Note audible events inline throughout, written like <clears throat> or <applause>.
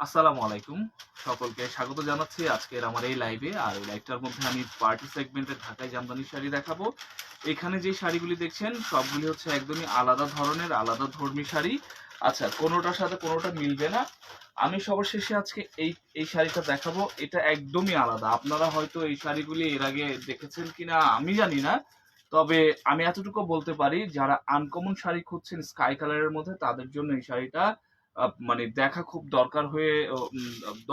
আসসালামু আলাইকুম। সকলকে স্বাগত জানাচ্ছি আজকের আমার এই লাইভে আর এই লাইভটার মধ্যে আমি পার্টি সেগমেন্টের ঢাকায় জামদানি শাড়ি দেখাবো। এখানে যে শাড়িগুলি দেখছেন, সবগুলি হচ্ছে একদমই আলাদা ধরনের, আলাদা ধর্মী শাড়ি। আচ্ছা কোনোটার সাথে কোনোটা মিলবে না। আমি সবার শেষে আজকে এই এই শাড়িটা দেখাবো। এটা একদমই আলাদা। আপনারা হয়তো এই শাড়িগুলি এর আগে দেখেছেন কিনা আমি জানি না। তবে আমি এতটুকু বলতে পারি, যারা আনকমন শাড়ি খুঁজছেন স্কাই কালারের মধ্যে, তাদের জন্য এই শাড়িটা মানে দেখা খুব দরকার হয়ে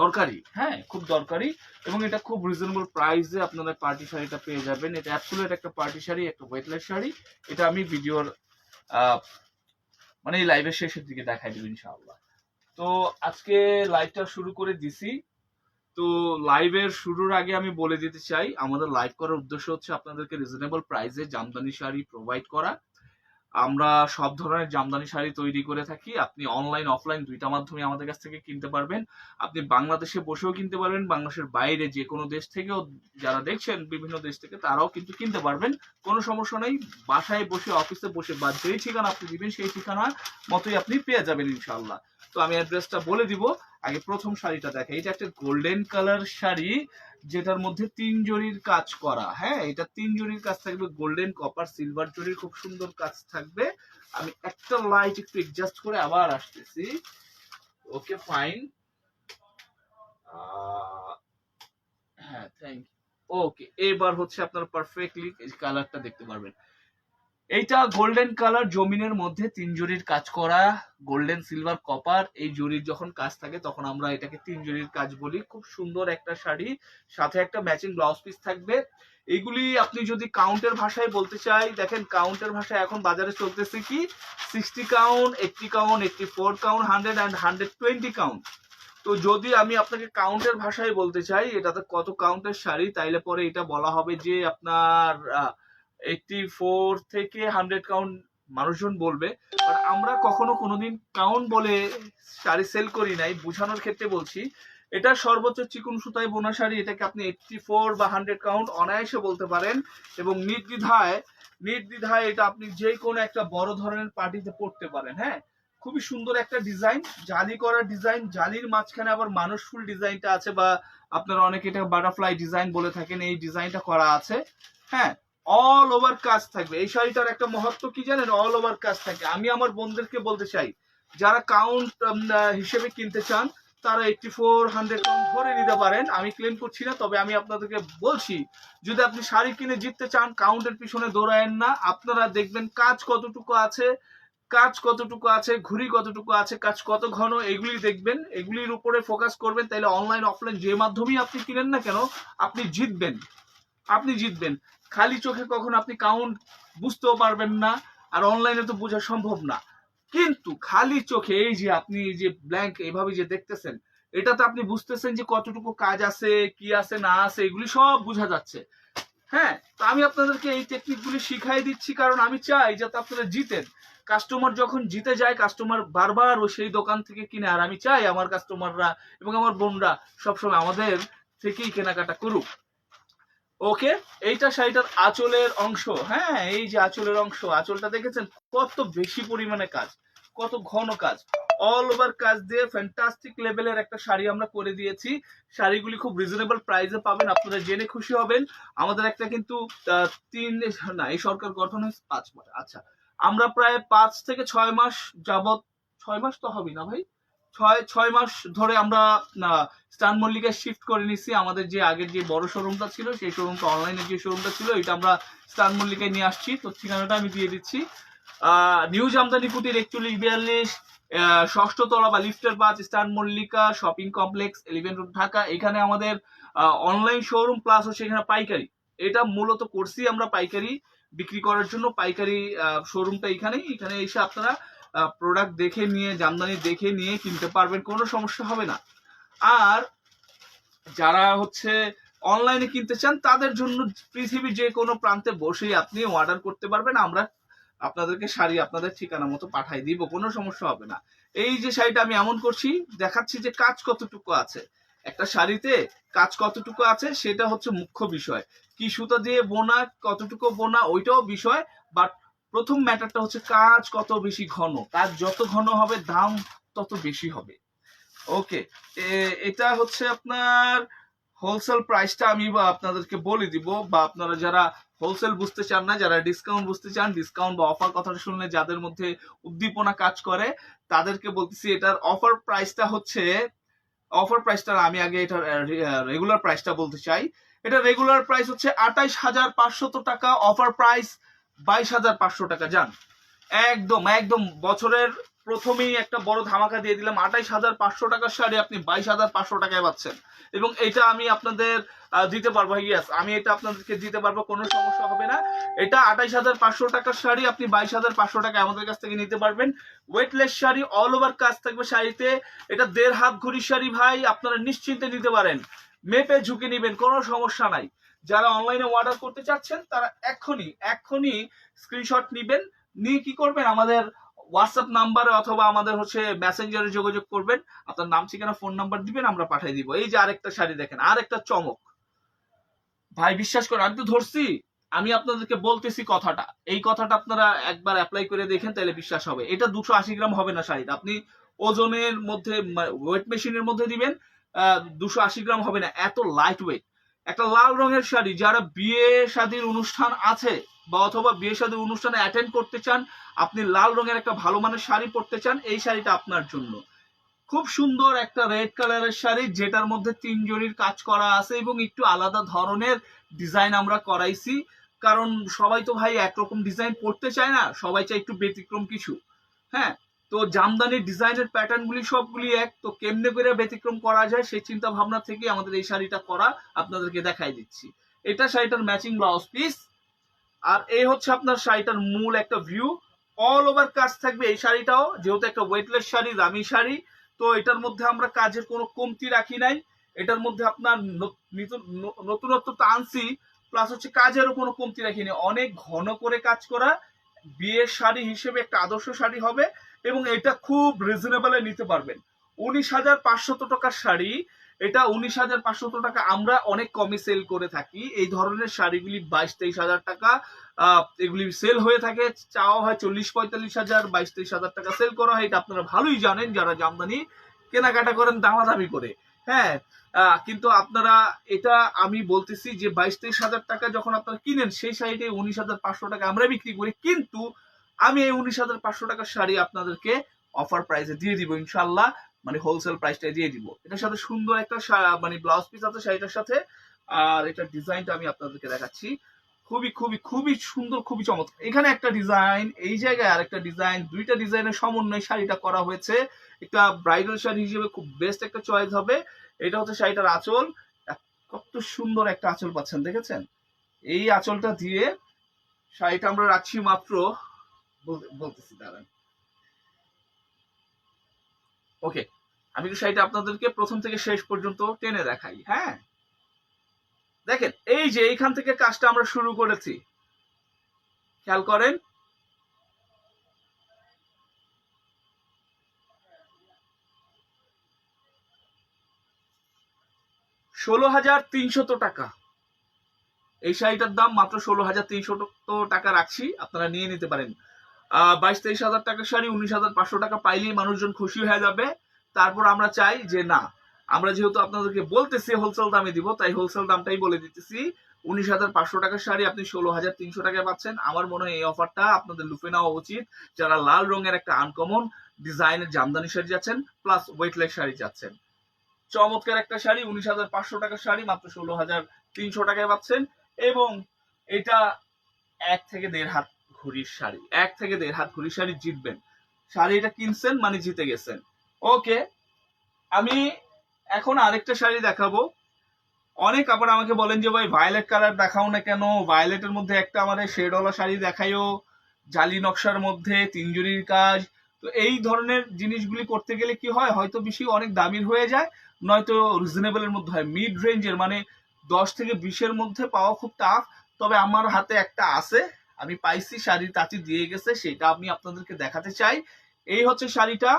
দরকারি হ্যাঁ খুব দরকারি এবং এটা খুব রিজনেবল প্রাইসে আপনারা পার্টি শাড়িটা পেয়ে যাবেন। এটা অ্যাবসুলেট একটা পার্টি শাড়ি, একটা ওয়েটলেস শাড়ি। এটা আমি ভিডিওর মানে এই লাইভের শেষের দিকে দেখাই দেবো ইনশাআল্লাহ। তো আজকে লাইভটা শুরু করে দিছি। তো লাইভের শুরুর আগে আমি বলে দিতে চাই, আমাদের লাইভ করার উদ্দেশ্য হচ্ছে আপনাদেরকে রিজনেবল প্রাইসে জামদানি শাড়ি প্রোভাইড করা। আমরা সব ধরনের জামদানি শাড়ি তৈরি করে থাকি। আপনি অনলাইন অফলাইন দুইটা মাধ্যমে আমাদের কাছ থেকে কিনতে পারবেন। আপনি বাংলাদেশে বসেও কিনতে পারবেন, বাংলাদেশের বাইরে যে কোনো দেশ থেকেও যারা দেখছেন বিভিন্ন দেশ থেকে, তারাও কিন্তু কিনতে পারবেন। কোনো সমস্যা নেই, বাসায় বসে অফিসে বসে বা যেই ঠিকানা আপনি দিবেন, সেই ঠিকানা মতোই আপনি পেয়ে যাবেন ইনশাল্লাহ তো আমি অ্যাড্রেসটা বলে দিব, আগে প্রথম শাড়িটা দেখে। এটা একটা গোল্ডেন কালার শাড়ি। যেটার মধ্যে তিন জরির কাজ করা হ্যাঁ? এটা তিন জরির কাজ থাকবে, গোল্ডেন, কপার, সিলভার জরির খুব সুন্দর কাজ থাকবে। আমি একটা লাইট একটু অ্যাডজাস্ট করে আবার আসতেছি। ওকে ফাইন হ্যাঁ থ্যাংক ইউ ওকে এবার হচ্ছে আপনার পারফেক্টলি কালারটা দেখতে পারবেন। এইটা গোল্ডেন কালার জমিনের মধ্যে তিন জরির কাজ করা গোল্ডেন সিলভার কপার এই জরির যখন কাজ থাকে তখন আমরা এটাকে তিন জরির কাজ বলি। খুব সুন্দর একটা শাড়ি, সাথে একটা ম্যাচিং ব্লাউজ পিস থাকবে। এগুলি আপনি যদি কাউন্টের ভাষায় বলতে চাই, দেখেন কাউন্টের ভাষায় এখন বাজারে চলতেছে কি? Sixty count eighty count eighty four count hundred and hundred twenty count তো যদি আমি আপনাকে কাউন্টের ভাষায় বলতে চাই, এটাতে কত কাউন্টের শাড়ি? তাইলে পরে এটা বলা হবে যে আপনার এইটটি ফোর থেকে হান্ড্রেড কাউন্ট মানুষজন বলবে বাট আমরা কখনো কোনোদিন কাউন্ট বলে শাড়ি সেল করি নাই। বোঝানোর ক্ষেত্রে বলছি, এটা সর্বোচ্চ চিকুন সুতায় বোনা শাড়ি, এটাকে আপনি এইটটি ফোর বা হান্ড্রেড কাউন্ট অনায়াসে বলতে পারেন, এবং নির্দ্বিধায় নির্দ্বিধায় এটা আপনি যে কোনো একটা বড় ধরনের পার্টিতে পড়তে পারেন হ্যাঁ? খুবই সুন্দর একটা ডিজাইন জালি করা ডিজাইন জালির মাঝখানে আবার মানুষ ফুল ডিজাইনটা আছে, বা আপনারা অনেকে এটা বাটারফ্লাই ডিজাইন বলে থাকেন, এই ডিজাইনটা করা আছে হ্যাঁ? অল ওভার কাজ থাকবে। এই শাড়িটার একটা মহত্ব কি জানেন? অল ওভার কাজ থাকে। আমি আমার বন্ধুদেরকে বলতে চাই, যারা কাউন্ট হিসেবে কিনতে চান, তারা এইটটি ফোর হান্ড্রেড কাউন্ট নিতে পারেন। আমি ক্লেম করছি না, তবে আমি আপনাদেরকে বলছি, যদি আপনি শাড়ি কিনে জিততে চান কাউন্টের পিছনে দৌড়ায়েন না। আপনারা দেখবেন কাজ কতটুকু আছে, কাজ কতটুকু আছে, ঘুড়ি কতটুকু আছে, কাজ কত ঘন, এগুলি দেখবেন, এগুলির উপরে ফোকাস করবেন। তাহলে অনলাইন অফলাইন যে মাধ্যমেই আপনি কিনেন না কেন, আপনি জিতবেন। আপনি জিতবেন। খালি চোখে কখনো আপনি কাউন্ট বুঝতেও পারবেন না আর অনলাইনে তো বোঝা সম্ভব না। কিন্তু খালি চোখে এই যে আপনি যে ব্ল্যাঙ্ক এইভাবে যে দেখতেছেন, এটাতে আপনি বুঝতেছেন যে কতটুকু কাজ আছে, কি আছে, না আছে, এগুলি সব বোঝা যাচ্ছে। হ্যাঁ তো আমি আপনাদেরকে এই টেকনিকগুলি শিখাই দিচ্ছি কারণ আমি চাই যাতে আপনারা জিতেন। কাস্টমার যখন জিতে যায় কাস্টমার বারবার ও সেই দোকান থেকে কিনে, আর আমি চাই আমার কাস্টমাররা এবং আমার বোনরা সবসময় আমাদের থেকেই কেনাকাটা করুক। ওকে, এইটা শাড়িটার আঁচলের অংশ হ্যাঁ এই যে আঁচলের অংশ, আঁচলটা দেখেছেন? কত বেশি পরিমাণে কাজ, কত ঘন কাজ। অল ওভার কাজ দিয়ে ফ্যান্টাস্টিক লেভেলের একটা শাড়ি আমরা করে দিয়েছি। শাড়িগুলি খুব রিজনেবল প্রাইসে পাবেন, আপনারা জেনে খুশি হবেন। আমাদের একটা কিন্তু তিন, না, এই সরকার গঠন হয়েছে পাঁচ মাস। আচ্ছা আমরা প্রায় পাঁচ থেকে ছয় মাস যাবত ছয় মাস তো হবে না ভাই? ছয় ছয় মাস ধরে আমরা স্টান মল্লিকায় শিফট করে নিছি। আমাদের যে আগের যে বড় শোরুমটা ছিল, সেই শোরুমটা অনলাইনে যে শোরুমটা ছিল এটা আমরা স্টান মল্লিকায় নিয়ে আসছি। তো ঠিকানাটা আমি দিয়ে দিচ্ছি। নিউ জামদানি কুটির একচল্লিশ বিয়াল্লিশ ষষ্ঠ তলা বা লিফটের পাঁচ, স্টান Mallika shopping complex elephant road Dhaka. এখানে আমাদের অনলাইন শোরুম প্লাস হচ্ছে এখানে পাইকারি। এটা মূলত করছি আমরা পাইকারি বিক্রি করার জন্য। পাইকারি শোরুমটা এখানেই। এখানে এসে আপনারা প্রোডাক্ট দেখে নিয়ে, জামদানি দেখে নিয়ে কিনতে পারবেন, কোনো সমস্যা হবে না। আর যারা হচ্ছে অনলাইনে কিনতে চান, তাদের জন্য পৃথিবীর যে কোনো প্রান্তে বসেই আপনি অর্ডার করতে পারবেন। আমরা আপনাদেরকে শাড়ি আপনাদের ঠিকানা মতো পাঠাই দিব, কোনো সমস্যা হবে না। এই যে শাড়িটা আমি এমন করছি, দেখাচ্ছি যে কাজ কতটুকু আছে। একটা শাড়িতে কাজ কতটুকু আছে, সেটা হচ্ছে মুখ্য বিষয়। কি সুতা দিয়ে বোনা, কতটুকু বোনা, ওইটাও বিষয় বাট প্রথম ম্যাটারটা হচ্ছে কাজ কত বেশি ঘন? কাজ যত ঘন হবে, দাম তত বেশি হবে। ওকে এটা হচ্ছে আপনার হোলসেল প্রাইসটা আমি বা আপনাদেরকে বলে দিব বা আপনারা যারা হোলসেল বুঝতে চান না, যারা ডিসকাউন্ট বুঝতে চান ডিসকাউন্ট বা অফার কথাটা শুনলে যাদের মধ্যে উদ্দীপনা কাজ করে, তাদেরকে বলতেছি এটার অফার প্রাইসটা হচ্ছে অফার প্রাইসটা আমি আগে এটার রেগুলার প্রাইসটা বলতে চাই। এটা রেগুলার প্রাইস হচ্ছে আঠাইশ হাজার পাঁচশত টাকা অফার প্রাইস বাইশ হাজার পাঁচশো টাকা যান। একদম একদম বছরের প্রথমেই একটা বড় ধামাকা দিয়ে দিলাম। আঠাইশ হাজার পাঁচশো টাকার শাড়ি আপনি বাইশ হাজার পাঁচশো টাকায় পাচ্ছেন। এবং এটা আমি আপনাদের দিতে পারব। ইয়েস আমি এটা আপনাদেরকে দিতে পারব, কোনো সমস্যা হবে না। এটা আঠাইশ হাজার পাঁচশো টাকার শাড়ি আপনি বাইশ হাজার পাঁচশো টাকা আমাদের কাছ থেকে নিতে পারবেন। ওয়েটলেস শাড়ি অল ওভার কাজ থাকবে শাড়িতে। এটা দেড় হাত ঘড়ি শাড়ি ভাই, আপনারা নিশ্চিন্তে নিতে পারেন। মেপে ঝুঁকে নেবেন, কোনো সমস্যা নাই। যারা অনলাইনে অর্ডার করতে চাচ্ছেন, তারা এক্ষুনি এক্ষুনি স্ক্রিনশট নেবেন। নিয়ে কি করবেন? আমাদের হোয়াটসঅ্যাপ নাম্বারে অথবা আমাদের হচ্ছে মেসেঞ্জারে যোগাযোগ করবেন। আপনার নাম, ঠিকানা ফোন নাম্বার দিবেন, আমরা পাঠিয়ে দিব। এই যে আরেকটা শাড়ি দেখেন, আরেকটা চমক। ভাই, বিশ্বাস করেন, আমি তো ধরছি। আমি আপনাদেরকে বলতেছি কথাটা। এই কথাটা আপনারা একবার অ্যাপ্লাই করে দেখেন, তাহলে বিশ্বাস হবে। এটা দুশো আশি গ্রাম হবে না শাড়িটা। আপনি ওজনের মধ্যে ওয়েট মেশিনের মধ্যে দিবেন দুশো আশি গ্রাম হবে না। এত লাইট ওয়েট একটা লাল রঙের শাড়ি, যারা বিয়ে শাদীর অনুষ্ঠান আছে বা অথবা বিয়ে শাদীর অনুষ্ঠানে অ্যাটেন্ড করতে চান, আপনি লাল রঙের একটা ভালো মানের শাড়ি পরতে চান, এই শাড়িটা আপনার জন্য। খুব সুন্দর একটা রেড কালারের শাড়ি, যেটার মধ্যে তিন জরির কাজ করা আছে এবং একটু আলাদা ধরনের ডিজাইন আমরা করাইছি। কারণ সবাই তো ভাই একরকম ডিজাইন পড়তে চায় না, সবাই চায় একটু ব্যতিক্রম কিছু। হ্যাঁ? তো জামদানির ডিজাইনের প্যাটার্নগুলি সবগুলি এক। তো কেমনে করে ব্যতিক্রম করা যায় সেই চিন্তা ভাবনা থেকে আমাদের এই শাড়িটা করা আপনাদেরকে দেখাই দিচ্ছি। এটা শাড়িটার ম্যাচিং ব্লাউজ পিস আর এই হচ্ছে আপনার শাড়িটার মূল একটা ভিউ অল ওভার কাজ থাকবে এই শাড়িটাও, যেহেতু একটা ওয়েটলেস শাড়ি, দামি শাড়ি। তো এটার মধ্যে আমরা কাজের কোনো কমতি রাখি নাই। এটার মধ্যে আপনার নতুনত্ব তো আনছি প্লাস হচ্ছে কাজেরও কোনো কমতি রাখিনি অনেক ঘন করে কাজ করা। বিয়ের শাড়ি হিসেবে একটা আদর্শ শাড়ি হবে। এবং এটা খুব রিজনেবলে নিতে পারবেন। উনিশ হাজার পাঁচশত টাকার শাড়ি, এটা উনিশ হাজার পাঁচশত টাকা। আমরা অনেক কমে সেল করে থাকি। এই ধরনের শাড়িগুলি বাইশ তেইশ হাজার টাকা এগুলি সেল হয়ে থাকে। চাওয়া হয় চল্লিশ পঁয়তাল্লিশ হাজার, বাইশ তেইশ হাজার টাকা সেল করা হয়। এটা আপনারা ভালোই জানেন, যারা জামদানি কেনাকাটা করেন দামাদামি করে। হ্যাঁ কিন্তু আপনারা এটা আমি বলতেছি যে বাইশ তেইশ হাজার টাকা যখন আপনারা কিনেন, সেই শাড়িটি উনিশ হাজার পাঁচশো টাকা আমরা বিক্রি করি। কিন্তু আমি এই উনিশ হাজার পাঁচশো টাকার শাড়ি আপনাদেরকে অফার প্রাইসে দিয়ে দিব ইনশাল্লাহ মানে হোলসেল প্রাইসটা দিয়ে দিব। এটার সাথে সুন্দর একটা মানে ব্লাউজ পিস আছে শাড়িটার সাথে। আর এটার ডিজাইনটা আমি আপনাদেরকে দেখাচ্ছি। খুবই খুবই খুবই সুন্দর, খুবই চমৎকার। এখানে একটা ডিজাইন এই জায়গায় আর একটা ডিজাইন দুইটা ডিজাইনের সমন্বয়ে শাড়িটা করা হয়েছে। এটা ব্রাইডাল শাড়ি হিসেবে খুব বেস্ট একটা চয়েস হবে। এটা হচ্ছে শাড়িটার আঁচল। কত সুন্দর একটা আঁচল পাচ্ছেন, দেখেছেন? এই আঁচলটা দিয়ে শাড়িটা আমরা রাখছি মাত্র বলতেছি, দাঁড়ান। ওকে আমি তো শাড়িটা আপনাদেরকে প্রথম থেকে শেষ পর্যন্ত টেনে দেখাই? হ্যাঁ? দেখেন, এই যে এইখান থেকে কাজটা আমরা শুরু করেছি। খেয়াল করেন। ষোলো হাজার তিনশত টাকা। এই শাড়িটার দাম মাত্র ষোলো হাজার তিনশত টাকা রাখছি, আপনারা নিয়ে নিতে পারেন। বাইশ তেইশ হাজার টাকা শাড়ি উনিশ হাজার পাঁচশো টাকা পাইলেই মানুষজন খুশি হয়ে যাবে। তারপর আমরা চাই যে না, আমরা যেহেতু আপনাদেরকে বলতেছি হোলসেল দামে দিব, তাই হোলসেল দামটাই বলে দিতেছি। উনিশ হাজার পাঁচশো টাকার শাড়ি আপনি ষোলো হাজার তিনশো টাকায় পাচ্ছেন। আমার মনে হয় এই অফারটা আপনাদের লুফে নেওয়া উচিত। যারা লাল রঙের একটা আনকমন ডিজাইনের জামদানি শাড়ি যাচ্ছেন প্লাস ওয়েটলেস শাড়ি যাচ্ছেন। চমৎকার একটা শাড়ি, উনিশ হাজার পাঁচশো টাকার শাড়ি মাত্র ষোলো হাজার তিনশো টাকায় পাচ্ছেন। এবং এটা এক থেকে দেড় হাত ঘুড়ির শাড়ি। এক থেকে দেড় হাত ঘুড়ির শাড়ি জিতবেন। শাড়ি এটা কিনছেন মানে জিতে গেছেন। ওকে, আমি এখন আরেকটা শাড়ি দেখাবো। অনেক আবার আমাকে বলেন যে, ভাই ভায়োলেট কালার দেখাও না কেন? ভায়োলেটের মধ্যে একটা আমাদের শেডওয়ালা শাড়ি দেখাইও। জালি নকশার মধ্যে তিনজুরির কাজ। তো এই ধরনের জিনিসগুলি করতে গেলে কি হয়? হয়তো বেশি অনেক দামির হয়ে যায়, নয়তো রিজনেবলের মধ্যে হয়। মিড রেঞ্জের মানে দশ থেকে বিশের মধ্যে পাওয়া খুব টাফ তবে আমার হাতে একটা আছে। আমি পাইছি শাড়ি তাঁতি দিয়ে গেছে, সেটা আমি আপনাদেরকে দেখাতে চাই। এই হচ্ছে শাড়িটা।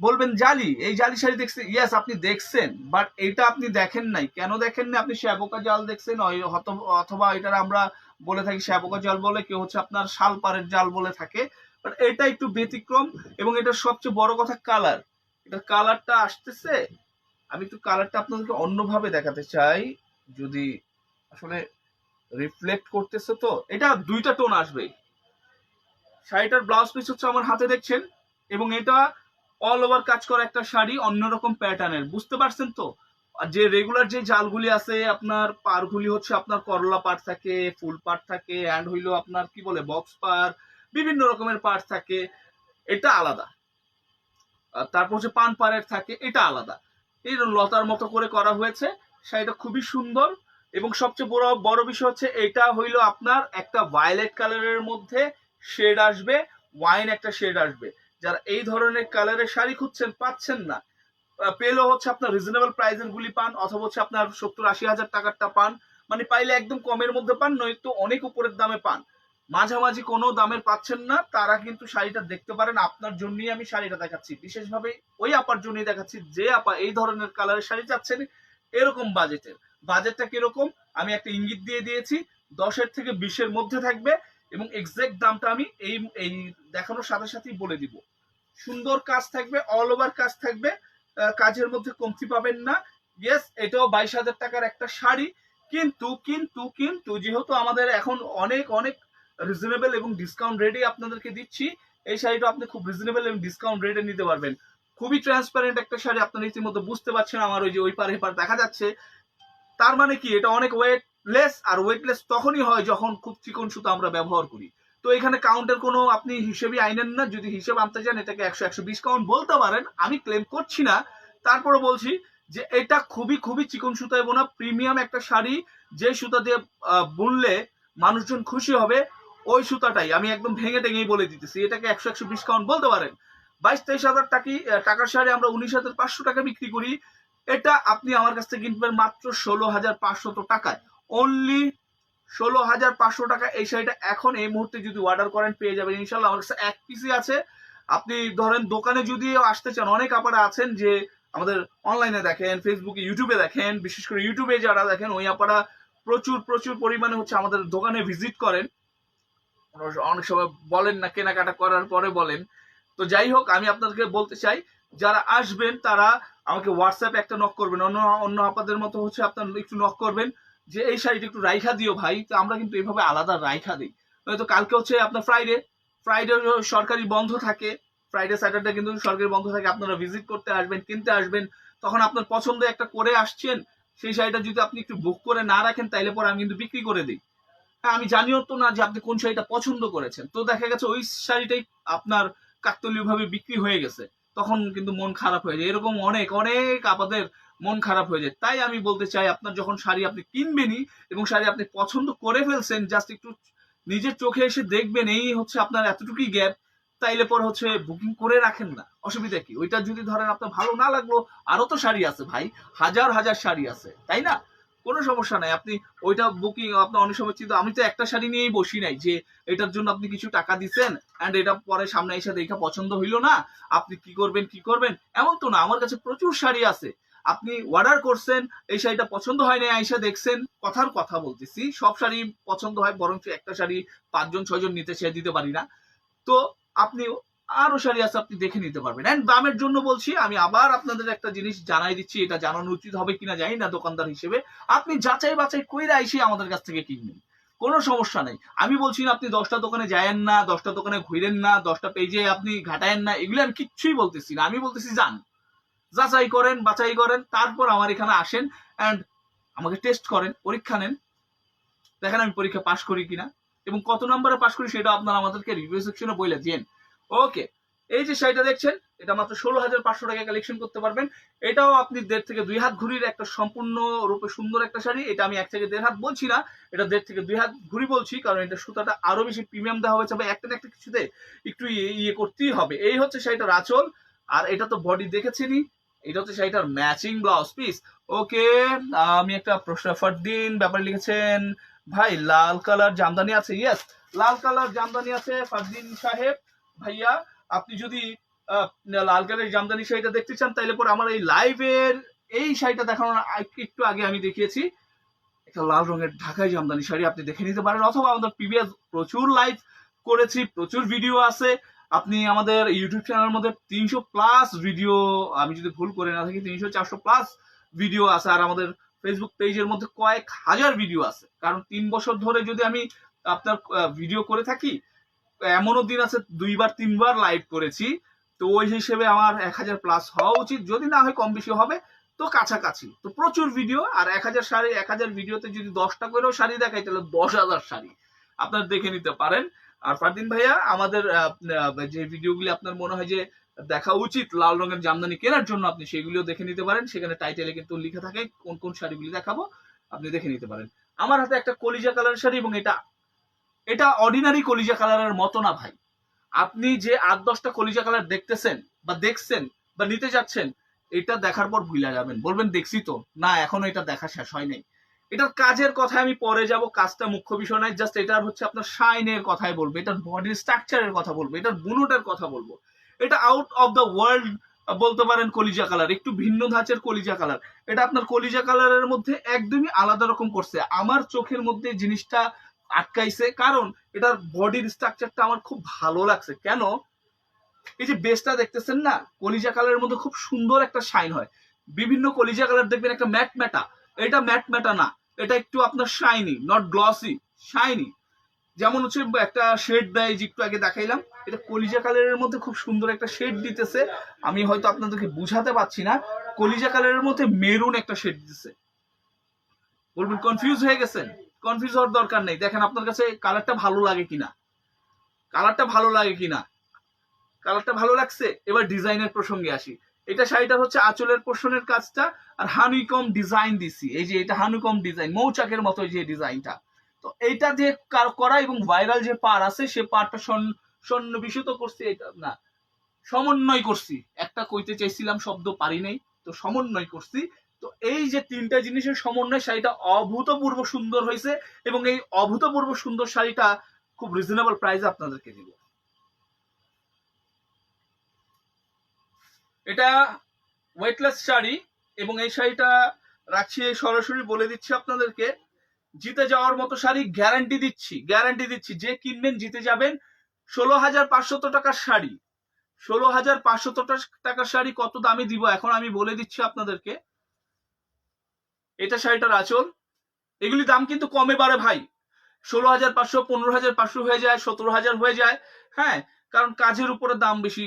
বলবেন জালি, এই জালি শাড়ি দেখছেন ইয়াস আপনি দেখছেন বাট এটা আপনি দেখেন নাই। কেন দেখেন না আপনি শ্যাবকা জাল দেখছেন অথবা এটার আমরা বলে থাকি শ্যাবকা জাল বলে, কেউ হচ্ছে আপনার শালপাড়ের জাল বলে থাকে। বাট এটা একটু ব্যতিক্রম, এবং এটার সবচেয়ে বড় কথা কালার এটা কালারটা আসতেছে। আমি একটু কালারটা আপনাদেরকে অন্যভাবে দেখাতে চাই, যদি আসলে রিফ্লেক্ট করতেছে তো, এটা দুইটা টোন আসবে। শাড়িটার ব্লাউজ পিস হচ্ছে আমার হাতে দেখছেন, এবং এটা অল ওভার কাজ করা একটা শাড়ি অন্যরকম প্যাটার্নের বুঝতে পারছেন তো? আর যে রেগুলার যে জালগুলি আছে, আপনার পারগুলি হচ্ছে আপনার করলা পাট থাকে, ফুল পাট থাকে অ্যান্ড হইল আপনার কি বলে বক্স পার বিভিন্ন রকমের পাট থাকে, এটা আলাদা। তারপর হচ্ছে পান পাড়ের থাকে, এটা আলাদা। এই লতার মতো করে করা হয়েছে, শাড়িটা খুবই সুন্দর। এবং সবচেয়ে বড় বড় বিষয় হচ্ছে এটা হইল আপনার একটা ভায়োলেট কালারের মধ্যে শেড আসবে ওয়াইন একটা শেড আসবে। যারা এই ধরনের কালারের শাড়ি খুঁজছেন, পাচ্ছেন না। পেলেও হচ্ছে আপনার রিজনেবল প্রাইসের গুলি পান, অথবা হচ্ছে আপনার সত্তর আশি হাজার টাকারটা পান। মানে পাইলে একদম কমের মধ্যে পান নয় নয়তো অনেক উপরের দামে পান। মাঝামাঝি কোনো দামের পাচ্ছেন না, তারা কিন্তু শাড়িটা দেখতে পারেন, আপনার জন্যই আমি শাড়িটা দেখাচ্ছি। বিশেষভাবে ওই আপার জন্যই দেখাচ্ছি, যে আপা এই ধরনের কালারের শাড়ি চাচ্ছেন, এরকম বাজেটের বাজেটটা কীরকম, আমি একটা ইঙ্গিত দিয়ে দিয়েছি, দশের থেকে বিশের মধ্যে থাকবে এবং এক্সাক্ট দামটা আমি এই এই দেখানোর সাথে সাথেই বলে দিব। সুন্দর কাজ থাকবে অল ওভার কাজ থাকবে কাজের মধ্যে কমতি পাবেন না। ইয়েস এটাও বাইশ হাজার টাকার একটা শাড়ি, কিন্তু কিন্তু কিন্তু যেহেতু আমাদের এখন অনেক অনেক রিজনেবল এবং ডিসকাউন্ট রেটে আপনাদেরকে দিচ্ছি, এই শাড়িটা আপনি খুব রিজনেবল এবং ডিসকাউন্ট রেটে নিতে পারবেন। খুবই ট্রান্সপারেন্ট একটা শাড়ি, আপনারা ইতিমধ্যে বুঝতে পারছেন, আমার ওই যে ওই পার এপার দেখা যাচ্ছে। তার মানে কি? এটা অনেক ওয়েটলেস আর ওয়েটলেস তখনই হয় যখন খুব চিকন সুতা আমরা ব্যবহার করি। তো এখানে কাউন্টের কোনো আপনি হিসেবই আইনেন না। যদি হিসেব আনতে চান, এটাকে একশো একশো বিশ কাউন্ট বলতে পারেন। আমি ক্লেম করছি না। তারপরে বলছি যে এটা খুবই খুবই চিকন সুতায় বোনা প্রিমিয়াম একটা শাড়ি। যে সুতা দিয়ে বুনলে মানুষজন খুশি হবে, ওই সুতাটাই। আমি একদম ভেঙে টেঙেই বলে দিতেছি। এটাকে একশো একশো বিশ কাউন্ট বলতে পারেন। বাইশ তেইশ হাজার টাকি টাকার শাড়ি আমরা উনিশ হাজার পাঁচশো টাকা বিক্রি করি। এটা আপনি আমার কাছ থেকে কিনবেন মাত্র ষোলো হাজার পাঁচশত টাকায়। অনলি ষোলো হাজার পাঁচশো টাকা এই শাড়িটা এখন এই মুহূর্তে যদি অর্ডার করেন, পেয়ে যাবেন। ইনশাল্লাহ আমার কাছে এক পিসি আছে। আপনি ধরেন দোকানে যদি আসতে চান, অনেক আপারা আছেন যে আমাদের অনলাইনে দেখেন ফেসবুকে ইউটিউবে দেখেন, বিশেষ করে ইউটিউবে যারা দেখেন, ওই আপারা প্রচুর প্রচুর পরিমাণে হচ্ছে আমাদের দোকানে ভিজিট করেন। অনেক সময় বলেন না, কেনাকাটা করার পরে বলেন। তো যাই হোক, আমি আপনাদেরকে বলতে চাই যারা আসবেন, তারা আমাকে হোয়াটসঅ্যাপে একটা নক করবেন। অন্য অন্য আপাদের মতো হচ্ছে আপনার একটু নক করবেন যে, এই শাড়িটা একটু রাইখা দিও ভাই। তো আমরা কিন্তু এইভাবে আলাদা রাইখা দিই। হয়তো কালকে হচ্ছে আপনার ফ্রাইডে ফ্রাইডে সরকারি বন্ধ থাকে। ফ্রাইডে স্যাটারডে কিন্তু সরকারি বন্ধ থাকে, আপনারা ভিজিট করতে আসবেন, কিনতে আসবেন। তখন আপনার পছন্দ একটা করে আসছেন, সেই শাড়িটা যদি আপনি একটু বুক করে না রাখেন, তাইলে পরে আমি কিন্তু বিক্রি করে দিই। হ্যাঁ আমি জানিও তো না যে আপনি কোন শাড়িটা পছন্দ করেছেন। তো দেখা গেছে ওই শাড়িটাই আপনার কাকতলীয় ভাবে বিক্রি হয়ে গেছে। তখন কিন্তু মন খারাপ হয়ে যায়। এরকম অনেক অনেক আপাদের মন খারাপ হয়ে যায়। তাই আমি বলতে চাই, আপনার যখন শাড়ি আপনি কিনবেনই এবং শাড়ি আপনি পছন্দ করে ফেলছেন জাস্ট একটু নিজের চোখে এসে দেখবেন, এই হচ্ছে আপনার এতটুকুই গ্যাপ তাইলে পর হচ্ছে বুকিং করে রাখেন না। অসুবিধা কি? ওইটা যদি ধরেন আপনার ভালো না লাগল, আরও তো শাড়ি আছে ভাই, হাজার হাজার শাড়ি আছে, তাই না? কোনো সমস্যা নাই। আপনি ওইটা বুকিং আপনার অনেক সময় চিন্তা, আমি তো একটা শাড়ি নিয়েই বসি নাই যে এটার জন্য আপনি কিছু টাকা দিচ্ছেন অ্যান্ড এটা পরে সামনে এসে দেখা পছন্দ হইল না, আপনি কি করবেন কি করবেন? এমন তো না, আমার কাছে প্রচুর শাড়ি আছে। আপনি অর্ডার করছেন, এই শাড়িটা পছন্দ হয় না আইসা দেখছেন, কথার কথা বলতেছি, সব শাড়ি পছন্দ হয়, বরঞ্চ একটা শাড়ি পাঁচজন, ছয়জন নিতে, সে দিতে পারি না। তো আপনি আরও শাড়ি আছে, আপনি দেখে নিতে পারবেন। এন্ড দামের জন্য বলছি, আমি আবার আপনাদের একটা জিনিস জানাই দিচ্ছি, এটা জানানো উচিত হবে কিনা জানি না, দোকানদার হিসেবে। আপনি যাচাই বাছাই কইরা এসে আমাদের কাছ থেকে কিনবেন। কোনো সমস্যা নেই। আমি বলছি না, আপনি দশটা দোকানে যায়েন না, দশটা দোকানে ঘুরেন না, দশটা পেজে আপনি ঘাটায়েন না, এগুলো আমি কিচ্ছুই বলতেছি না। আমি বলতেছি, যান। যাচাই করেন, বাছাই করেন, তারপর আমার এখানে আসেন অ্যান্ড আমাকে টেস্ট করেন, পরীক্ষা নেন। দেখেন আমি পরীক্ষা পাশ করি কিনা। এবং কত নম্বরে পাশ করি সেটা আপনারা আমাদেরকে রিভিউ সেকশনে বলে দিন ওকে এই যে শাড়িটা দেখছেন, এটা মাত্র ষোলো হাজার পাঁচশো টাকা কালেকশন করতে পারবেন। এটাও আপনি দেড় থেকে দুই হাত ঘুরির একটা সম্পূর্ণ রূপে সুন্দর একটা শাড়ি। এটা আমি এক থেকে দেড় হাত বলছি না, এটা দেড় থেকে দুই হাত ঘুরি বলছি, কারণ এটা সুতাটা আরও বেশি প্রিমিয়াম দেওয়া হয়েছে, বা একটা না একটা কিছুতে একটু ইয়ে করতেই হবে। এই হচ্ছে শাড়িটার আঁচল আর এটা তো বডি দেখেছেনই। এটা হচ্ছে শাড়িটার ম্যাচিং ব্লাউজ পিস ওকে আমি একটা প্রশ্ন ফারদিন ব্যাপারে লিখেছেন, ভাই, লাল কালার জামদানি আছে? ইয়েস লাল কালার জামদানি আছে ফারদিন সাহেব। ভাইয়া আপনি যদি আহ, লাল কালারের জামদানি শাড়িটা দেখতে চান তাহলে পরে আমার এই লাইভের এই শাড়িটা দেখানোর একটু আগে আমি দেখিয়েছি। একটা লাল রঙের ঢাকাই জামদানি শাড়ি আপনি দেখে নিতে পারেন অথবা আমাদের প্রিভিয়াস প্রচুর লাইভ করেছি প্রচুর ভিডিও আছে। আপনি আমাদের ইউটিউব চ্যানেলের মধ্যে তিনশো প্লাস ভিডিও আমি যদি ভুল করে না থাকি তিনশো চারশো প্লাস ভিডিও আছে আর আমাদের ফেসবুক পেজের মধ্যে কয়েক হাজার ভিডিও আছে। কারণ তিন বছর ধরে যদি আমি আপনার ভিডিও করে থাকি এমনও দিন আছে দুইবার, তিনবার লাইভ করেছি। তো ওই হিসেবে আমার এক হাজার প্লাস হওয়া উচিত। যদি না হয় কম বেশি হবে, তো কাছাকাছি। তো প্রচুর ভিডিও আর এক হাজার শাড়ি, এক হাজার ভিডিওতে যদি দশটা করেও শাড়ি দেখাই, তাহলে দশ হাজার শাড়ি আপনার দেখে নিতে পারেন। আর ফারদিন ভাইয়া, আমাদের যে ভিডিওগুলি আপনার মনে হয় যে দেখা উচিত লাল রঙের জামদানি কেনার জন্য, আপনি সেগুলিও দেখে নিতে পারেন। সেখানে টাইটেলে কিন্তু লেখা থাকে কোন কোন শাড়িগুলি দেখাবো, আপনি দেখে নিতে পারেন। আমার হাতে একটা কলিজা কালারের শাড়ি, এবং এটা এটা অর্ডিনারি কলিজা কালারের মতো না ভাই। আপনি যে আট দশটা কলিজা কালার দেখতেছেন বা দেখছেন বা নিতে যাচ্ছেন, এটা দেখার পর ভুলে যাবেন। বলবেন, দেখছি তো। না, এখনও এটা দেখা শেষ হয় নাই। এটার কাজের কথায় আমি পরে যাব, কাজটা মুখ্য বিষয় নয় জাস্ট এটার হচ্ছে আপনার শাইনের কথাই বলব, এটার বডির স্ট্রাকচারের কথা বলব, এটার বুনোটের কথা বলব। এটা আউট অফ দ্য ওয়ার্ল্ড বলতে পারেন কলিজা কালার একটু ভিন্ন ধাঁচের কলিজা কালার এটা আপনার কলিজা কালারের মধ্যে একদমই আলাদা রকম করছে। আমার চোখের মধ্যে জিনিসটা আটকাইছে। কারণ এটার বডির স্ট্রাকচারটা আমার খুব ভালো লাগছে। কেন? এই যে বেসটা দেখতেছেন না, কলিজা কালারের মধ্যে খুব সুন্দর একটা শাইন হয়। বিভিন্ন কলিজা কালার দেখবেন, একটা ম্যাট ম্যাটা এটা ম্যাট ম্যাটা না, এটা একটু আপনার শাইনি নট গ্লসি শাইনি যেমন হচ্ছে একটা শেড দেয়, যে একটু আগে দেখাইলাম, এটা কলিজা কালারের মধ্যে খুব সুন্দর একটা শেড দিতেছে। আমি হয়তো আপনাদেরকে বুঝাতে পারছি না, কলিজা কালারের মধ্যে মেরুন একটা শেড দিতেছে। বলবেন কনফিউজ হয়ে গেছেন? কনফিউজ হওয়ার দরকার নেই। দেখেন, আপনার কাছে কালারটা ভালো লাগে কিনা? কালারটা ভালো লাগে কিনা? কালারটা ভালো লাগছে? এবার ডিজাইনের প্রসঙ্গে আসি। এটা শাড়িটার হচ্ছে আঁচলের পোর্শনের কাজটা, আর হানুইকম ডিজাইন দিছি। এই যে এটা হানুকম ডিজাইন মৌচাকের মতো যে ডিজাইনটা তো এইটা যে করা এবং ভাইরাল যে পার আছে, সে পারটা সন্নিবেশিত করছি, এটা না, সমন্বয় করছি। একটা কইতে চাইছিলাম, শব্দ পারি নাই, তো সমন্বয় করছি। তো এই যে তিনটা জিনিসের সমন্বয় শাড়িটা অভূতপূর্ব সুন্দর হয়েছে এবং এই অভূতপূর্ব সুন্দর শাড়িটা খুব রিজনেবল প্রাইসে আপনাদেরকে দিব। এটা ওয়েটলেস শাড়ি এবং এই শাড়িটা রাখছি সরাসরি বলে দিচ্ছি আপনাদেরকে। জিতে যাওয়ার মতো শাড়ি গ্যারান্টি দিচ্ছি গ্যারান্টি দিচ্ছি। যে কিনবেন জিতে যাবেন ষোলো হাজার পাঁচশত টাকার শাড়ি। ষোলো হাজার পাঁচশত টাকার শাড়ি কত দামে দিব এখন আমি বলে দিচ্ছি আপনাদেরকে। এটা শাড়িটার আঁচল, এগুলি দাম কিন্তু কমে বাড়ে ভাই। ষোলো হাজার পাঁচশো, পনেরো হাজার পাঁচশো হয়ে যায়, সতেরো হাজার হয়ে যায়। হ্যাঁ কারণ কাজের উপরে দাম বেশি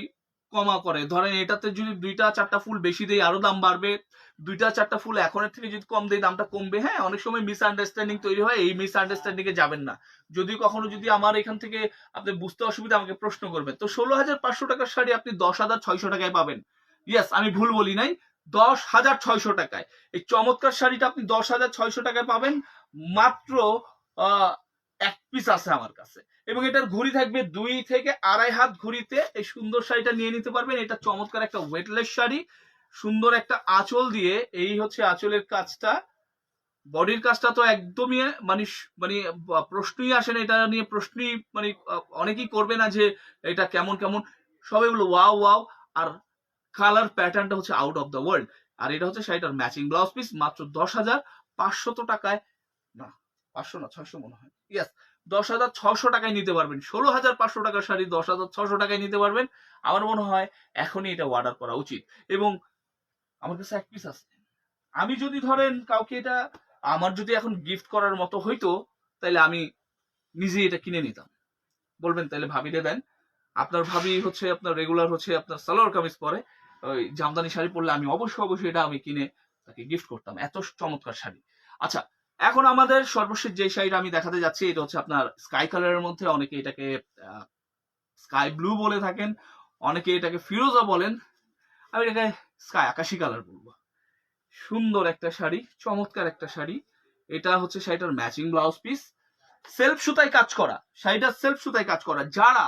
কমা করে। ধরেন এটাতে যদি দুইটা চারটা ফুল বেশি দেয় আরও দাম বাড়বে। দুইটা চারটা ফুল এখনের থেকে যদি কম দেয় দামটা কমবে। হ্যাঁ অনেক সময় মিসআন্ডারস্ট্যান্ডিং তৈরি হয়, এই মিসআন্ডারস্ট্যান্ডিং এ যাবেন না। যদি কখনো যদি আমার এখান থেকে আপনি বুঝতে অসুবিধা, আমাকে প্রশ্ন করবেন। তো ষোলো হাজার পাঁচশো টাকার শাড়ি আপনি দশ হাজার ছয়শো টাকায় পাবেন। ইয়েস আমি ভুল বলি নাই। দশ হাজার ছয়শো টাকায়। এই চমৎকার শাড়িটা আপনি দশ হাজার ছয়শো টাকায় পাবেন। মাত্র এক পিস আছে আমার কাছে। এবং এটার ঘুড়ি থাকবে দুই থেকে আড়াই হাত ঘুড়িতে। এই সুন্দর শাড়িটা নিয়ে নিতে পারবেন। এটা চমৎকার একটা ওয়েটলেস শাড়ি। সুন্দর একটা আঁচল দিয়ে এই হচ্ছে আঁচলের কাজটা। বডির কাজটা তো একদমই মানে মানে প্রশ্নই আসে না। এটা নিয়ে প্রশ্নই মানে অনেকেই করবে না যে এটা কেমন কেমন। সবাই বলো, ওয়াও ওয়াও। আর কালার প্যাটার্নটা হচ্ছে আউট অফ দ্য ওয়ার্ল্ড আর এটা হচ্ছে শাড়িটার ম্যাচিং ব্লাউজ পিস মাত্র দশ হাজার পাঁচশত টাকায়, না, পাঁচশো না, ছয়শো মনে হয়। ইয়াস দশ হাজার ছশো টাকায় নিতে পারবেন। ষোলো হাজার পাঁচশো টাকার শাড়ি দশ হাজার ছশো টাকায় নিতে পারবেন। আমার মনে হয় এখনই এটা অর্ডার করা উচিত। এবং আমার কাছে এক পিস আছে। আমি যদি ধরেন কাউকে এটা, আমার যদি এখন গিফট করার মতো হইতো তাহলে আমি নিজে এটা কিনে নিতাম। বলবেন তাহলে ভাবি দেবেন আপনার ভাবি হচ্ছে, আপনার রেগুলার হচ্ছে, আপনার সালোয়ার কামিজ পরে। ওই জামদানি শাড়ি পরলে আমি অবশ্যই অবশ্যই এটা আমি কিনে তাকে গিফট করতাম। এত চমৎকার শাড়ি। আচ্ছা এখন আমাদের সর্বশেষ যে শাড়িটা আমি দেখাতে যাচ্ছি, এটা হচ্ছে আপনার স্কাই কালারের মধ্যে। অনেকে এটাকে স্কাই ব্লু বলে থাকেন, অনেকে এটাকে ফিরোজা বলেন। আমি এটাকে স্কাই আকাশি কালার বলব। সুন্দর একটা শাড়ি, চমৎকার একটা শাড়ি। এটা হচ্ছে শাড়িটার ম্যাচিং ব্লাউজ পিস সেলফ সুতায় কাজ করা, শাড়িটা সেলফ সুতায় কাজ করা। যারা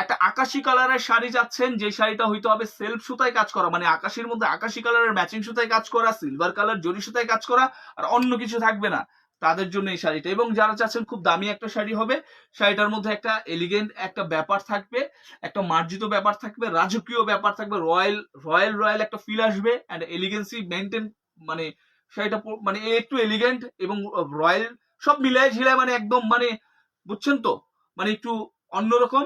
একটা আকাশি কালারের শাড়ি যাচ্ছেন, যে শাড়িটা হয়তো হবে সেলফ সুতায় কাজ করা মানে আকাশের মধ্যে আকাশি কালারের ম্যাচিং সুতায় কাজ করা সিলভার কালার জরি সুতায় কাজ করা, আর অন্য কিছু থাকবে না। তাদের জন্য এই শাড়িটা। এবং যারা চাচ্ছেন খুব দামি একটা শাড়ি হবে, শাড়িটার মধ্যে একটা এলিগেন্ট একটা ব্যাপার থাকবে, একটা মার্জিত ব্যাপার থাকবে, রাজকীয় ব্যাপার থাকবে রয়্যাল রয়্যাল রয়্যাল একটা ফিল আসবে অ্যান্ড এলিগেন্সি মেনটেন মানে শাড়িটা মানে একটু এলিগেন্ট এবং রয়্যাল সব মিলায় ঝিলায় মানে একদম মানে বুঝছেন তো? মানে একটু অন্যরকম।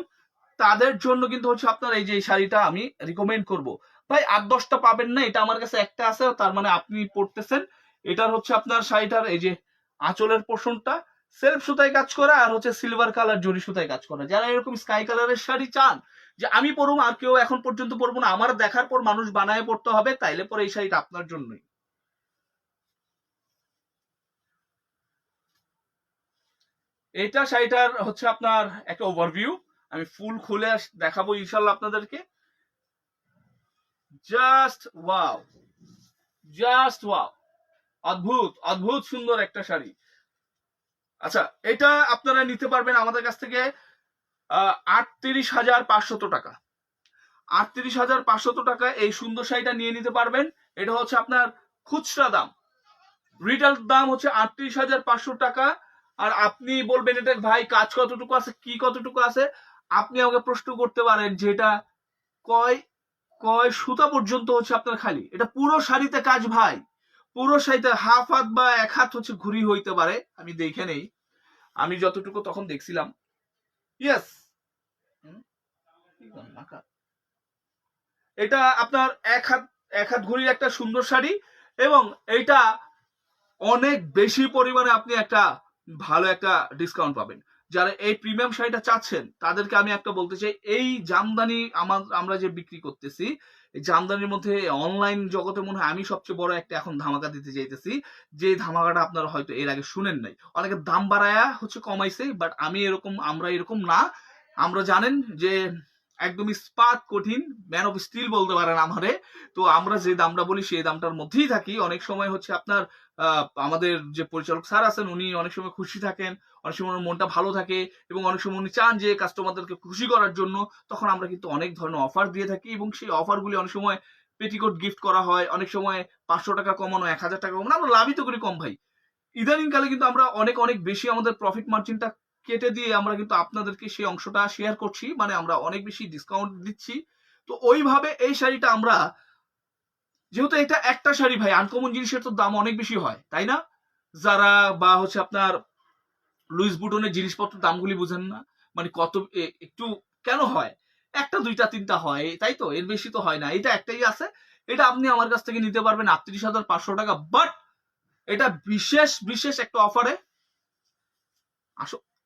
তাদের জন্য কিন্তু হচ্ছে আপনার এই যে শাড়িটা আমি রিকমেন্ড করব। ভাই, আট দশটা পাবেন না, এটা আমার কাছে একটা আছে, তার মানে আপনি পড়তেছেন। এটার হচ্ছে আপনার শাড়িটার এই যে আঁচলের পোষণটা সেলফ সুতায় কাজ করা আর হচ্ছে সিলভার কালার জরি সুতায় কাজ করা। যারা এরকম স্কাই কালারের শাড়ি চান, যে আমি পরবো আর কেউ এখন পর্যন্ত পরবো না, আমার দেখার পর মানুষ বানায় পড়তে হবে, তাইলে পরে এই শাড়িটা আপনার জন্যই। এটা শাড়িটার হচ্ছে আপনার একটা ওভারভিউ আমি ফুল খুলে দেখাবো ইনশাল্লাহ আপনাদেরকে। Just wow. Just wow. অদ্ভুত অদ্ভুত সুন্দর একটা শাড়ি। আচ্ছা এটা আপনারা নিতে পারবেন আমাদের কাছ থেকে আটত্রিশ হাজার পাঁচশত টাকা। আটত্রিশ হাজার পাঁচশত টাকা এই সুন্দর শাড়িটা নিয়ে নিতে পারবেন। এটা হচ্ছে আপনার খুচরা দাম। রিটেল দাম হচ্ছে আটত্রিশ হাজার পাঁচশো টাকা। আর আপনি বলবেন, এটা ভাই কাজ কতটুকু আছে, কি কতটুকু আছে? আপনি আমাকে প্রশ্ন করতে পারেন যে এটা কয় কয় সুতা পর্যন্ত হচ্ছে আপনার খালি? এটা পুরো শাড়িতে কাজ ভাই। পুরো শাড়িতে হাফ হাত বা এক হাত হচ্ছে ঘুরি হইতে পারে, আমি দেখে নেই। আমি যতটুকু তখন দেখছিলাম। ইয়েস এটা আপনার এক হাত এক হাত ঘুরির একটা সুন্দর শাড়ি এবং এটা অনেক বেশি পরিমাণে আপনি একটা ভালো একটা ডিসকাউন্ট পাবেন। যারা এই প্রিমিয়াম শাড়িটা চাচ্ছেন, তাদেরকে আমি একটা বলতে চাই, এই জামদানি আমার, আমরা যে বিক্রি করতেছি জামদানির মধ্যে অনলাইন জগতে মনে হয় আমি সবচেয়ে বড় একটা এখন ধামাকা দিতে চাইতেছি, যে ধামাকাটা আপনারা হয়তো এর আগে শুনেন নাই। অনেকে দাম বাড়ায়া হচ্ছে কমাইছে বাট আমি এরকম, আমরা এরকম না। আমরা জানেন যে একদম ইস্পাত কঠিন ম্যান অফ স্টিল বলতে পারেন আমারে। তো আমরা যে দামটা বলি, সেই দামটার মধ্যেই থাকি। অনেক সময় হচ্ছে আপনার আমাদের যে পরিচালক স্যার আছেন, উনি অনেক সময় খুশি থাকেন, অনেক সময় মনটা ভালো থাকে এবং অনেক সময় উনি চান যে কাস্টমারদেরকে খুশি করার জন্য। তখন আমরা কিন্তু অনেক ধরনের অফার দিয়ে থাকি এবং সেই অফারগুলি অনেক সময় পেটিকোট গিফট করা হয়, অনেক সময় পাঁচশো টাকা কমানো, এক হাজার টাকা কমানো, আমরা লাভই তো করি কম ভাই। ইদানিং কালে কিন্তু আমরা অনেক অনেক বেশি আমাদের প্রফিট মার্জিনটা কেটে দিয়ে আমরা কিন্তু আপনাদেরকে সেই অংশটা শেয়ার করছি মানে আমরা অনেক বেশি ডিসকাউন্ট দিচ্ছি। তো ওইভাবে এই শাড়িটা আমরা যেহেতু এটা একটা শাড়ি ভাই আনকমন জিনিসের তো দাম অনেক বেশি হয়, তাই না? যারা বা হচ্ছে আপনার লুইস বুটনের জিনিসপত্র দামগুলি বুঝেন না মানে কত একটু কেন হয়? একটা, দুইটা, তিনটা হয়, তাই তো? এর বেশি তো হয় না, এটা একটাই আছে। এটা আপনি আমার কাছ থেকে নিতে পারবেন আটত্রিশ হাজার পাঁচশো টাকা বাট এটা বিশেষ বিশেষ একটা অফারে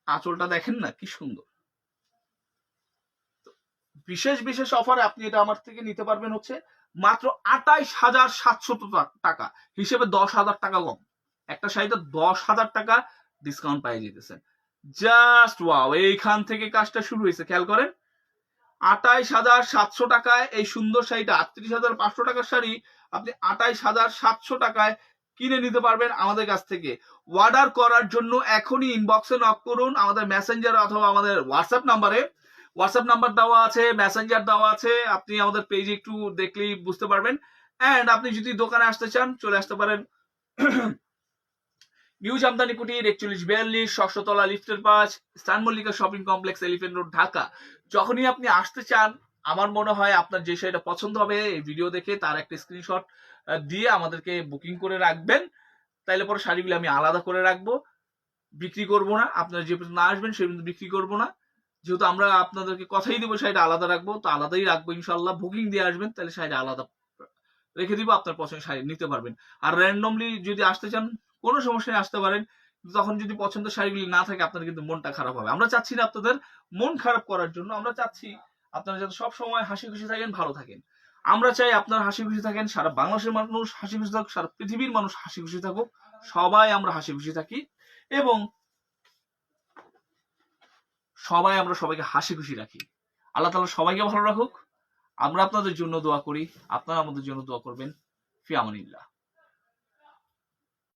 আঁচলটা দেখেন না, কি সুন্দর। বিশেষ বিশেষ অফারে আপনি এটা আমার থেকে নিতে পারবেন হচ্ছে মাত্র আটাইশ হাজার সাতশত টাকা। হিসেবে দশ হাজার টাকা কম। একটা শাড়িতে দশ হাজার টাকা ডিসকাউন্ট পাই যেতেছেন জাস্ট ওয়াও এইখান থেকে কাজটা শুরু হয়েছে, খেয়াল করেন। আটাইশ হাজার সাতশো টাকায় এই সুন্দর শাড়িটা, আটত্রিশ হাজার পাঁচশো টাকার শাড়ি আপনি আটাইশ হাজার সাতশো টাকায় কিনে নিতে পারবেন আমাদের কাছ থেকে। অর্ডার করার জন্য এখনই ইনবক্সে নক করুন, আমাদের মেসেঞ্জার অথবা আমাদের হোয়াটসঅ্যাপ নাম্বারে হোয়াটসঅ্যাপ নাম্বার দেওয়া আছে মেসেঞ্জার দেওয়া আছে, আপনি আমাদের পেজে একটু দেখলেই বুঝতে পারবেন। অ্যান্ড আপনি যদি দোকানে আসতে চান, চলে আসতে পারেন। <clears throat> নিউ জামদানি কুটির, একচল্লিশ বিয়াল্লিশ ষষ্ঠতলা লিফটের পাঁচ স্টান Mallika shopping complex elephant road Dhaka. যখনই আপনি আসতে চান, আমার মনে হয় আপনার যে শাড়িটা পছন্দ হবে, এই ভিডিও দেখে তার একটা স্ক্রিনশট দিয়ে আমাদেরকে বুকিং করে রাখবেন। তাইলে পরে শাড়িগুলো আমি আলাদা করে রাখব। বিক্রি করব না। আপনারা যে না আসবেন, সে পর্যন্ত বিক্রি করব না। যেহেতু আমরা আপনাদেরকে কথাই দিব শাড়িটা আলাদা রাখব। তো আলাদাই রাখব ইনশাল্লাহ বুকিং দিয়ে আসবেন, তাহলে শাড়িটা আলাদা রেখে দিব, আপনার পছন্দ শাড়ি নিতে পারবেন। আর র্যান্ডমলি যদি আসতে চান, কোনো সমস্যায় আসতে পারেন, তখন যদি পছন্দের শাড়িগুলি না থাকে, আপনার কিন্তু মনটা খারাপ হবে। আমরা চাচ্ছি না আপনাদের মন খারাপ করার জন্য, আমরা চাচ্ছি আপনারা যাতে সব সময় হাসি খুশি থাকেন, ভালো থাকেন। আমরা চাই আপনার হাসি খুশি থাকেন, সারা বাংলাদেশের মানুষ হাসি খুশি থাকুক, সারা পৃথিবীর মানুষ হাসি খুশি থাকুক, সবাই আমরা হাসি খুশি থাকি। এবং সবাই আমরা সবাইকে হাসি খুশি রাখি। আল্লাহ তালা সবাইকে ভালো রাখুক। আমরা আপনাদের জন্য দোয়া করি। আপনারা আমাদের জন্য দোয়া করবেন। ফিয়ামানিল্লাহ